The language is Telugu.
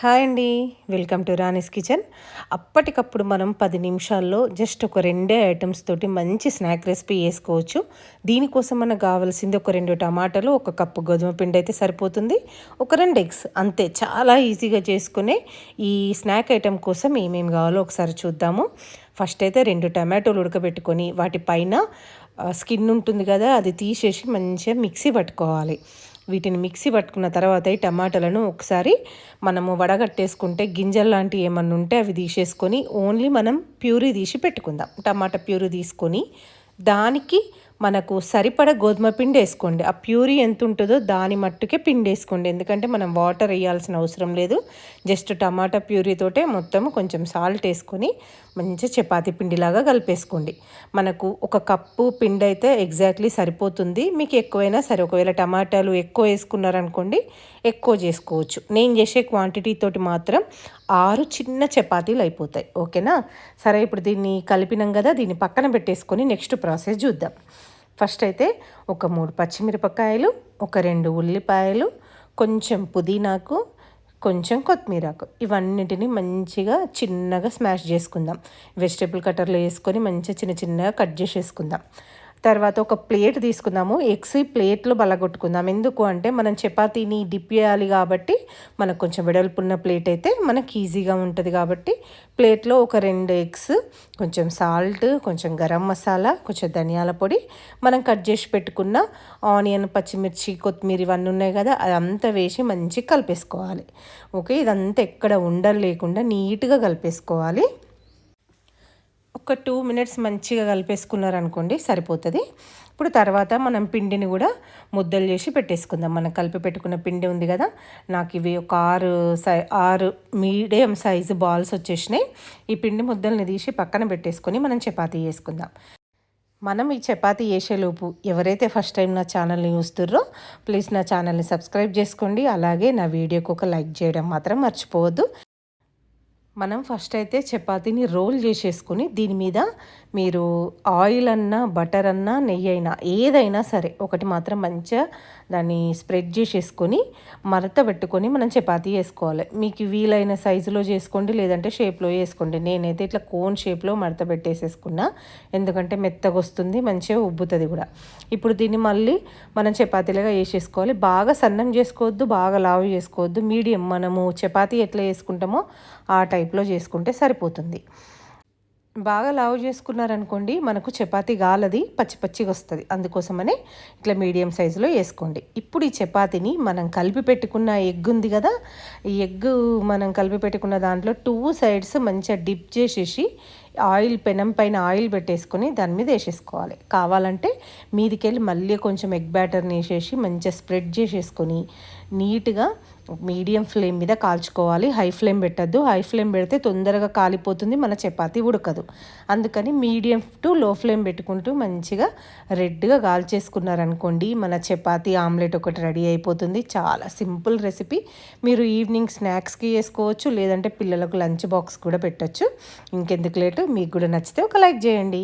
హాయ్ అండి. Welcome to Rani's kitchen. అప్పటికప్పుడు మనం పది నిమిషాల్లో జస్ట్ ఒక రెండే ఐటమ్స్ తోటి మంచి స్నాక్ రెసిపీ వేసుకోవచ్చు దీనికోసం మనకు కావాల్సింది ఒక రెండు టమాటాలు ఒక కప్పు గోధుమ పిండి అయితే సరిపోతుంది. ఒక రెండు ఎగ్స్ అంతే. చాలా ఈజీగా చేసుకునే ఈ స్నాక్ ఐటెం కోసం ఏమేమి కావాలో ఒకసారి చూద్దాము. ఫస్ట్ అయితే రెండు టమాటోలు ఉడకబెట్టుకొని వాటి పైన స్కిన్ ఉంటుంది కదా అది తీసేసి మంచిగా మిక్సీ పట్టుకోవాలి. వీటిని మిక్సీ పట్టుకున్న తర్వాత ఈ టమాటాలను ఒకసారి మనము వడగట్టేసుకుంటే గింజలు లాంటివి ఏమన్నా ఉంటే అవి తీసేసుకొని ఓన్లీ మనం ప్యూరీ తీసి పెట్టుకుందాం. టమాటా ప్యూరీ తీసుకొని దానికి మనకు సరిపడ గోధుమ పిండి వేసుకోండి. ఆ ప్యూరీ ఎంత ఉంటుందో దాని మట్టుకే పిండి వేసుకోండి. ఎందుకంటే మనం వాటర్ వేయాల్సిన అవసరం లేదు. జస్ట్ టమాటా ప్యూరీతోటే మొత్తం కొంచెం సాల్ట్ వేసుకొని మంచి చపాతీ పిండిలాగా కలిపేసుకోండి. మనకు ఒక కప్పు పిండి అయితే ఎగ్జాక్ట్లీ సరిపోతుంది. మీకు ఎక్కువైనా సరే ఒకవేళ టమాటాలు ఎక్కువ వేసుకున్నారనుకోండి ఎక్కువ చేసుకోవచ్చు. నేను చేసే క్వాంటిటీ తోటి మాత్రం ఆరు చిన్న చపాతీలు అయిపోతాయి. ఓకేనా? సరే ఇప్పుడు దీన్ని కలిపినాం కదా దీన్ని పక్కన పెట్టేసుకొని నెక్స్ట్ ప్రాసెస్ చూద్దాం. ఫస్ట్ అయితే ఒక మూడు పచ్చిమిరపకాయలు ఒక రెండు ఉల్లిపాయలు కొంచెం పుదీనాకు కొంచెం కొత్తిమీరాకు. ఇవన్నిటిని మంచిగా చిన్నగా స్మాష్ చేసుకుందాం. వెజిటేబుల్ కట్టర్లో వేసుకొని మంచిగా చిన్న చిన్నగా కట్ చేసేసుకుందాం. తర్వాత ఒక ప్లేట్ తీసుకుందాము. ఎగ్స్ ప్లేట్లో బలగొట్టుకుందాం. ఎందుకు అంటే మనం చపాతీని డిప్ చేయాలి కాబట్టి మనకు కొంచెం వెడల్పున్న ప్లేట్ అయితే మనకి ఈజీగా ఉంటుంది కాబట్టి ప్లేట్లో ఒక రెండు ఎగ్స్ కొంచెం సాల్ట్ కొంచెం గరం మసాలా కొంచెం ధనియాల పొడి మనం కట్ చేసి పెట్టుకున్న ఆనియన్ పచ్చిమిర్చి కొత్తిమీర ఇవన్నీ ఉన్నాయి కదా అదంతా వేసి మంచిగా కలిపేసుకోవాలి. ఓకే? ఇదంతా ఎక్కడ ఉండలు లేకుండా నీట్గా కలిపేసుకోవాలి. ఒక టూ మినిట్స్ మంచిగా కలిపేసుకున్నారనుకోండి సరిపోతుంది. ఇప్పుడు తర్వాత మనం పిండిని కూడా ముద్దలు చేసి పెట్టేసుకుందాం. మనం కలిపి పెట్టుకున్న పిండి ఉంది కదా నాకు ఇవి ఒక ఆరు సై ఆరు మీడియం సైజు బాల్స్ వచ్చేసినాయి. ఈ పిండి ముద్దల్ని తీసి పక్కన పెట్టేసుకొని మనం చపాతీ చేసుకుందాం. మనం ఈ చపాతీ చేసేలోపు ఎవరైతే ఫస్ట్ టైం నా ఛానల్ని చూస్తుర్రో ప్లీజ్ నా ఛానల్ని సబ్స్క్రైబ్ చేసుకోండి. అలాగే నా వీడియోకి ఒక లైక్ చేయడం మాత్రం మర్చిపోవద్దు. మనం ఫస్ట్ అయితే చపాతీని రోల్ చేసేసుకుని దీని మీద మీరు ఆయిల్ అన్నా బటర్ అన్నా నెయ్యి అయినా ఏదైనా సరే ఒకటి మాత్రం మంచిగా దాన్ని స్ప్రెడ్ చేసేసుకొని మరత పెట్టుకొని మనం చపాతీ వేసుకోవాలి. మీకు వీలైన సైజులో చేసుకోండి లేదంటే షేప్లో వేసుకోండి. నేనైతే ఇట్లా కోన్ షేప్లో మడత పెట్టేసేసుకున్నా. ఎందుకంటే మెత్తగా వస్తుంది మంచిగా ఉబ్బుతుంది కూడా. ఇప్పుడు దీన్ని మళ్ళీ మనం చపాతీలుగా వేసేసుకోవాలి. బాగా సన్నం చేసుకోవద్దు బాగా లావు చేసుకోవద్దు. మీడియం మనము చపాతీ ఎట్లా వేసుకుంటామో ఆ టైప్ టైప్లో చేసుకుంటే సరిపోతుంది. బాగా లావు చేసుకున్నారనుకోండి మనకు చపాతీ గాలది పచ్చి పచ్చిగా వస్తుంది. అందుకోసమనే ఇట్లా మీడియం సైజులో వేసుకోండి. ఇప్పుడు ఈ చపాతీని మనం కలిపి పెట్టుకున్న ఎగ్ ఉంది కదా ఈ ఎగ్ మనం కలిపి పెట్టుకున్న దాంట్లో టూ సైడ్స్ మంచిగా డిప్ చేసేసి ఆయిల్ పెనం పైన ఆయిల్ పెట్టేసుకొని దాని మీద వేసేసుకోవాలి. కావాలంటే మీదికెళ్ళి మళ్ళీ కొంచెం ఎగ్ బ్యాటర్ని వేసేసి మంచిగా స్ప్రెడ్ చేసేసుకొని నీట్గా మీడియం ఫ్లేమ్ మీద కాల్చుకోవాలి. హై ఫ్లేమ్ పెట్టద్దు. హై ఫ్లేమ్ పెడితే తొందరగా కాలిపోతుంది. మన చపాతీ ఉడకదు. అందుకని మీడియం టు లో ఫ్లేమ్ పెట్టుకుంటూ మంచిగా రెడ్గా కాల్చేసుకున్నారనుకోండి మన చపాతీ ఆమ్లెట్ ఒకటి రెడీ అయిపోతుంది. చాలా సింపుల్ రెసిపీ. మీరు ఈవినింగ్ స్నాక్స్కి వేసుకోవచ్చు. లేదంటే పిల్లలకు లంచ్ బాక్స్ కూడా పెట్టచ్చు. ఇంకెందుకు లేటు? మీకు కూడా నచ్చితే ఒక లైక్ చేయండి.